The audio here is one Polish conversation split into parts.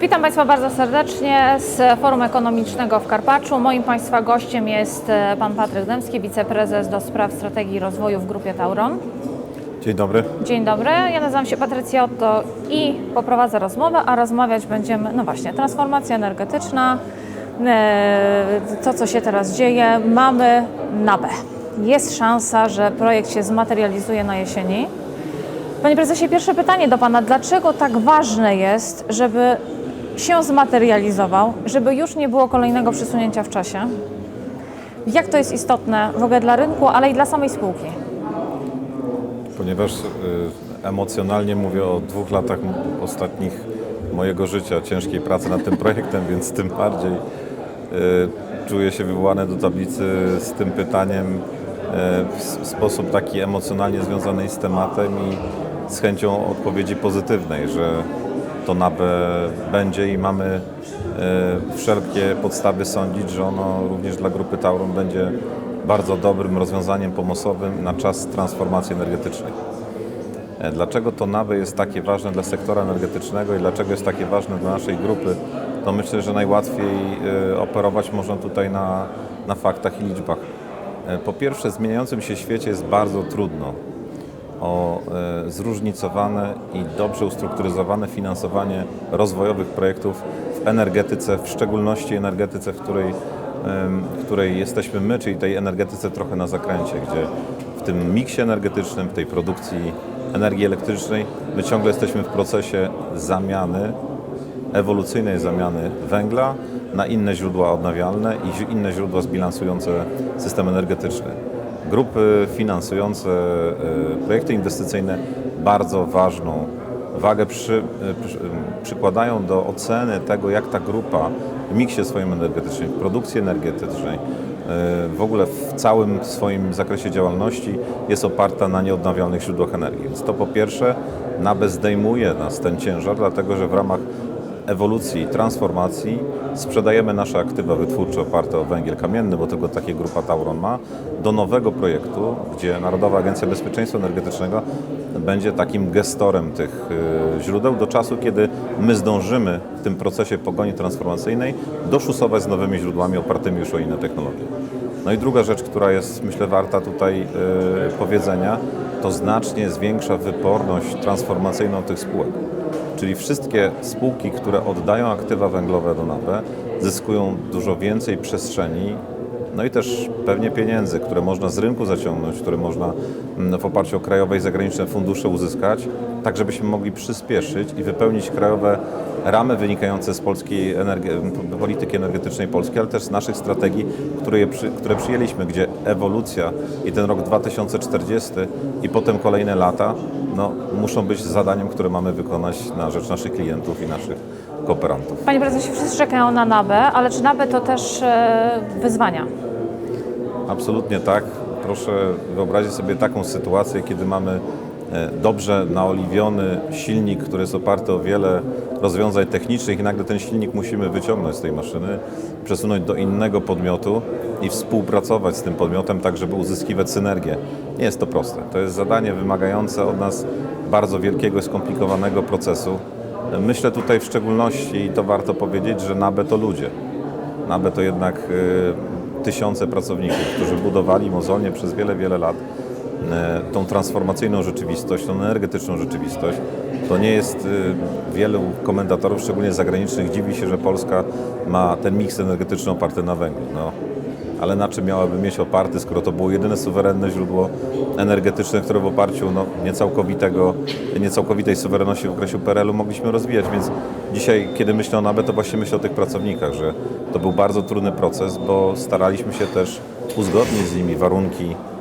Witam Państwa bardzo serdecznie z Forum Ekonomicznego w Karpaczu. Moim Państwa gościem jest e, Pan Patryk Dębski, wiceprezes do spraw strategii i rozwoju w Grupie Tauron. Dzień dobry. Dzień dobry, ja nazywam się Patrycja Otto i poprowadzę rozmowę, a rozmawiać będziemy, no właśnie, transformacja energetyczna, e, to co się teraz dzieje. Mamy NABE. Jest szansa, że projekt się zmaterializuje na jesieni. Panie prezesie, pierwsze pytanie do Pana. Dlaczego tak ważne jest, żeby się zmaterializował, żeby już nie było kolejnego przesunięcia w czasie? Jak to jest istotne w ogóle dla rynku, ale i dla samej spółki? Ponieważ y, emocjonalnie mówię o dwóch latach ostatnich mojego życia, ciężkiej pracy nad tym projektem, więc tym bardziej y, czuję się wywołany do tablicy z tym pytaniem y, w sposób taki emocjonalnie związany z tematem i z chęcią odpowiedzi pozytywnej, że to NABE będzie i mamy y, wszelkie podstawy sądzić, że ono również dla grupy Tauron będzie bardzo dobrym rozwiązaniem pomocowym na czas transformacji energetycznej. E, Dlaczego to NABE jest takie ważne dla sektora energetycznego i dlaczego jest takie ważne dla naszej grupy, to myślę, że najłatwiej e, operować można tutaj na, na faktach i liczbach. E, Po pierwsze, w zmieniającym się świecie jest bardzo trudno o e, zróżnicowane i dobrze ustrukturyzowane finansowanie rozwojowych projektów w energetyce, w szczególności energetyce, w której, w której jesteśmy my, czyli tej energetyce trochę na zakręcie, gdzie w tym miksie energetycznym, w tej produkcji energii elektrycznej, my ciągle jesteśmy w procesie zamiany, ewolucyjnej zamiany węgla na inne źródła odnawialne i inne źródła zbilansujące system energetyczny. Grupy finansujące e, projekty inwestycyjne bardzo ważną wagę przy, e, przy, przykładają do oceny tego, jak ta grupa w miksie swoim energetycznym, w produkcji energetycznej, e, w ogóle w całym swoim zakresie działalności jest oparta na nieodnawialnych źródłach energii. Więc to po pierwsze NABE zdejmuje nas ten ciężar, dlatego że w ramach ewolucji, transformacji sprzedajemy nasze aktywa wytwórcze oparte o węgiel kamienny, bo tylko takie grupa Tauron ma, do nowego projektu, gdzie Narodowa Agencja Bezpieczeństwa Energetycznego będzie takim gestorem tych y, źródeł do czasu, kiedy my zdążymy w tym procesie pogoni transformacyjnej doszusować z nowymi źródłami opartymi już o inne technologie. No i druga rzecz, która jest myślę warta tutaj y, powiedzenia, to znacznie zwiększa wyporność transformacyjną tych spółek. Czyli wszystkie spółki, które oddają aktywa węglowe do NABE, zyskują dużo więcej przestrzeni, no i też pewnie pieniędzy, które można z rynku zaciągnąć, które można mm, w oparciu o krajowe i zagraniczne fundusze uzyskać, tak żebyśmy mogli przyspieszyć i wypełnić krajowe ramy wynikające z polskiej polityki energetycznej Polski, ale też z naszych strategii, które, przy, które przyjęliśmy, gdzie ewolucja i ten rok 2040 i potem kolejne lata no, muszą być zadaniem, które mamy wykonać na rzecz naszych klientów i naszych kooperantów. Panie prezesie, wszyscy czekają na NABE, ale czy NABE to też e, wyzwania? Absolutnie tak. Proszę wyobrazić sobie taką sytuację, kiedy mamy dobrze naoliwiony silnik, który jest oparty o wiele rozwiązań technicznych i nagle ten silnik musimy wyciągnąć z tej maszyny, przesunąć do innego podmiotu i współpracować z tym podmiotem tak, żeby uzyskiwać synergię. Nie jest to proste. To jest zadanie wymagające od nas bardzo wielkiego skomplikowanego procesu. Myślę tutaj w szczególności, i to warto powiedzieć, że NABE to ludzie. NABE to jednak y, tysiące pracowników, którzy budowali mozolnie przez wiele, wiele lat tą transformacyjną rzeczywistość, tą energetyczną rzeczywistość. To nie jest y, wielu komentatorów, szczególnie zagranicznych, dziwi się, że Polska ma ten miks energetyczny oparty na węglu. No, ale na czym miałaby mieć oparty, skoro to było jedyne suwerenne źródło energetyczne, które w oparciu no, niecałkowitego, niecałkowitej suwerenności w okresie PRL-u mogliśmy rozwijać. Więc dzisiaj, kiedy myślę o NABE, to właśnie myślę o tych pracownikach, że to był bardzo trudny proces, bo staraliśmy się też uzgodnić z nimi warunki e,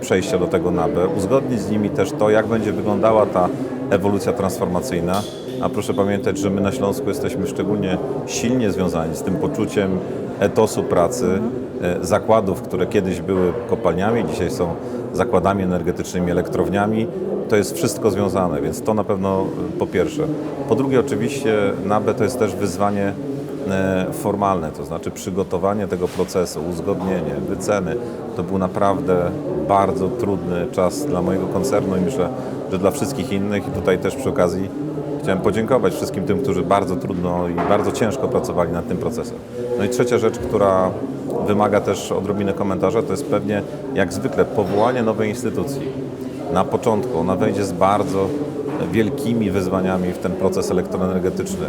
przejścia do tego NABE, uzgodnić z nimi też to, jak będzie wyglądała ta ewolucja transformacyjna. A proszę pamiętać, że my na Śląsku jesteśmy szczególnie silnie związani z tym poczuciem etosu pracy, e, zakładów, które kiedyś były kopalniami, dzisiaj są zakładami energetycznymi, elektrowniami. To jest wszystko związane, więc to na pewno e, po pierwsze. Po drugie, oczywiście NABE to jest też wyzwanie e, formalne, to znaczy przygotowanie tego procesu, uzgodnienie, wyceny. To był naprawdę bardzo trudny czas dla mojego koncernu i myślę, że dla wszystkich innych. I tutaj też przy okazji Chciałem podziękować wszystkim tym, którzy bardzo trudno i bardzo ciężko pracowali nad tym procesem. No i trzecia rzecz, która wymaga też odrobiny komentarza, to jest pewnie jak zwykle powołanie nowej instytucji. Na początku ona wejdzie z bardzo wielkimi wyzwaniami w ten proces elektroenergetyczny,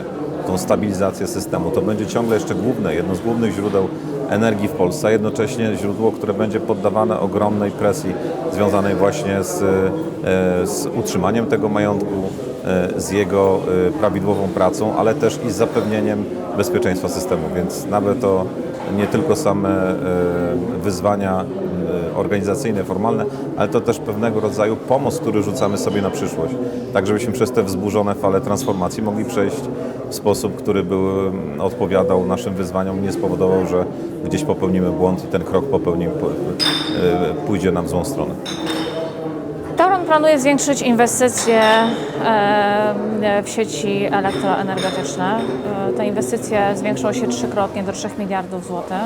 tą stabilizację systemu. To będzie ciągle jeszcze główne, jedno z głównych źródeł energii w Polsce, a jednocześnie źródło, które będzie poddawane ogromnej presji związanej właśnie z, e, z utrzymaniem tego majątku, e, z jego e, prawidłową pracą, ale też i z zapewnieniem bezpieczeństwa systemu. Więc nawet to nie tylko same wyzwania organizacyjne, formalne, ale to też pewnego rodzaju pomoc, który rzucamy sobie na przyszłość, tak żebyśmy przez te wzburzone fale transformacji mogli przejść w sposób, który był, mm, odpowiadał naszym wyzwaniom, nie spowodował, że gdzieś popełnimy błąd i ten krok popełnimy, po- e, pójdzie nam w złą stronę. Tauron planuje zwiększyć inwestycje e, w sieci elektroenergetyczne. E, Te inwestycje zwiększą się trzykrotnie do 3 miliardów złotych.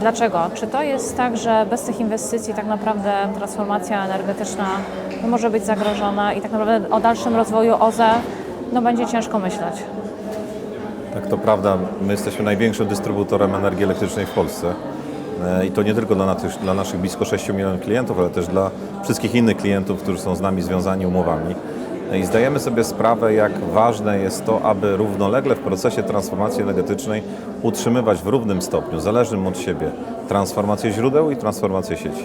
Dlaczego? Czy to jest tak, że bez tych inwestycji tak naprawdę transformacja energetyczna może być zagrożona i tak naprawdę o dalszym rozwoju OZE no, będzie ciężko myśleć? Tak, to prawda. My jesteśmy największym dystrybutorem energii elektrycznej w Polsce. E, I to nie tylko dla, dla naszych blisko 6 milionów klientów, ale też dla wszystkich innych klientów, którzy są z nami związani umowami. E, I zdajemy sobie sprawę, jak ważne jest to, aby równolegle w procesie transformacji energetycznej utrzymywać w równym stopniu, zależnym od siebie, transformację źródeł i transformację sieci.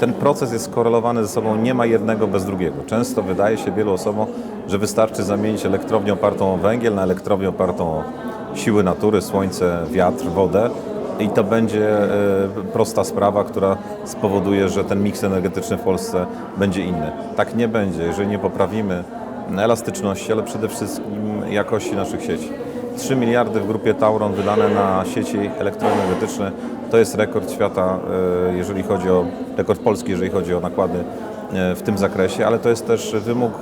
Ten proces jest skorelowany ze sobą, nie ma jednego bez drugiego. Często wydaje się wielu osobom, że wystarczy zamienić elektrownię opartą o węgiel na elektrownię opartą o siły natury, słońce, wiatr, wodę i to będzie e, prosta sprawa, która spowoduje, że ten miks energetyczny w Polsce będzie inny. Tak nie będzie, jeżeli nie poprawimy elastyczności, ale przede wszystkim jakości naszych sieci. 3 miliardy w grupie Tauron wydane na sieci elektroenergetyczne to jest rekord świata, e, jeżeli chodzi o rekord Polski, jeżeli chodzi o nakłady e, w tym zakresie, ale to jest też wymóg,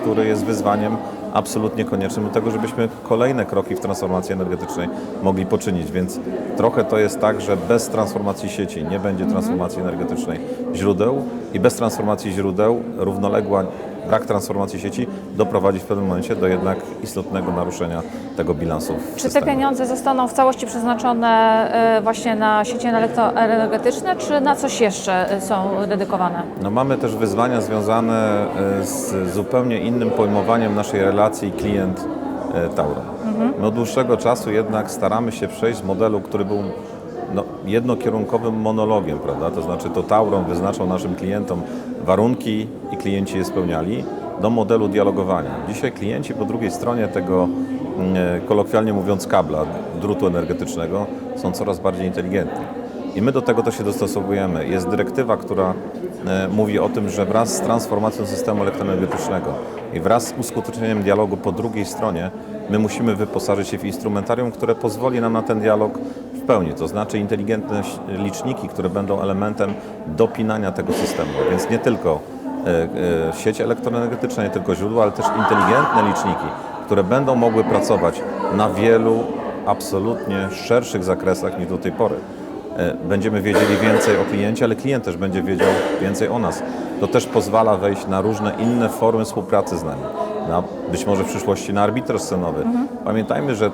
który jest wyzwaniem absolutnie koniecznym do tego, żebyśmy kolejne kroki w transformacji energetycznej mogli poczynić. Więc trochę to jest tak, że bez transformacji sieci nie będzie transformacji energetycznej źródeł i bez transformacji źródeł równoległa brak transformacji sieci doprowadzi w pewnym momencie do jednak istotnego naruszenia tego bilansu. Czy te pieniądze zostaną w całości przeznaczone e, właśnie na sieci elektroenergetyczne, czy na coś jeszcze e, są dedykowane? No mamy też wyzwania związane e, z zupełnie innym pojmowaniem naszej relacji klient-tauron. My od dłuższego czasu jednak staramy się przejść z modelu, który był no, jednokierunkowym monologiem, prawda? To znaczy to Tauron wyznaczał naszym klientom warunki i klienci je spełniali, do modelu dialogowania. Dzisiaj klienci po drugiej stronie tego, mm, e, kolokwialnie mówiąc, kabla, drutu energetycznego są coraz bardziej inteligentni. I my do tego też się dostosowujemy. Jest dyrektywa, która e, mówi o tym, że wraz z transformacją systemu elektroenergetycznego i wraz z uskutecznieniem dialogu po drugiej stronie, my musimy wyposażyć się w instrumentarium, które pozwoli nam na ten dialog w pełni. To znaczy inteligentne liczniki, które będą elementem dopinania tego systemu. Więc nie tylko e, e, sieć elektroenergetyczna, nie tylko źródła, ale też inteligentne liczniki, które będą mogły pracować na wielu absolutnie szerszych zakresach niż do tej pory. E, Będziemy wiedzieli więcej o kliencie, ale klient też będzie wiedział więcej o nas. To też pozwala wejść na różne inne formy współpracy z nami. Na, być może w przyszłości na arbitraż cenowy. Pamiętajmy, że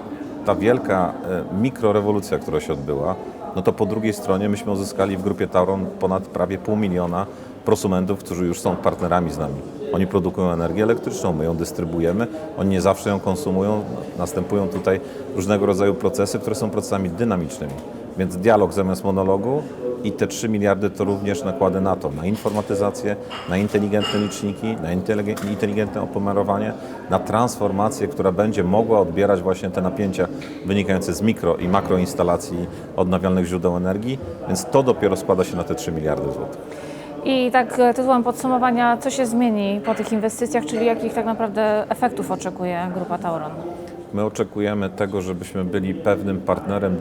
ta wielka e, mikrorewolucja, która się odbyła, no to po drugiej stronie myśmy uzyskali w grupie Tauron ponad prawie pół miliona prosumentów, którzy już są partnerami z nami. Oni produkują energię elektryczną, my ją dystrybuujemy, oni nie zawsze ją konsumują, następują tutaj różnego rodzaju procesy, które są procesami dynamicznymi. Więc dialog zamiast monologu i te 3 miliardy to również nakłady na to, na informatyzację, na inteligentne liczniki, na inteligen- inteligentne opomiarowanie, na transformację, która będzie mogła odbierać właśnie te napięcia wynikające z mikro i makroinstalacji odnawialnych źródeł energii, więc to dopiero składa się na te 3 miliardy złotych. I tak e, tytułem podsumowania, co się zmieni po tych inwestycjach, czyli jakich tak naprawdę efektów oczekuje Grupa Tauron? My oczekujemy tego, żebyśmy byli pewnym partnerem,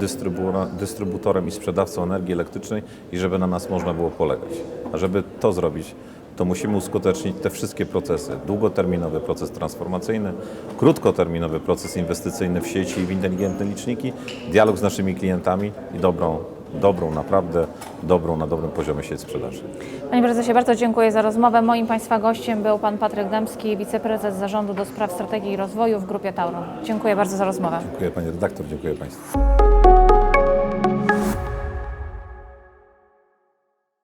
dystrybutorem i sprzedawcą energii elektrycznej i żeby na nas można było polegać. A żeby to zrobić, to musimy uskutecznić te wszystkie procesy. Długoterminowy proces transformacyjny, krótkoterminowy proces inwestycyjny w sieci i w inteligentne liczniki, dialog z naszymi klientami i dobrą, dobrą, naprawdę dobrą, na dobrym poziomie sieć sprzedaży. Panie prezesie, bardzo dziękuję za rozmowę. Moim Państwa gościem był Pan Patryk Dębski, wiceprezes Zarządu do Spraw Strategii i Rozwoju w Grupie Tauron. Dziękuję bardzo za rozmowę. Dziękuję Pani redaktor, dziękuję Państwu.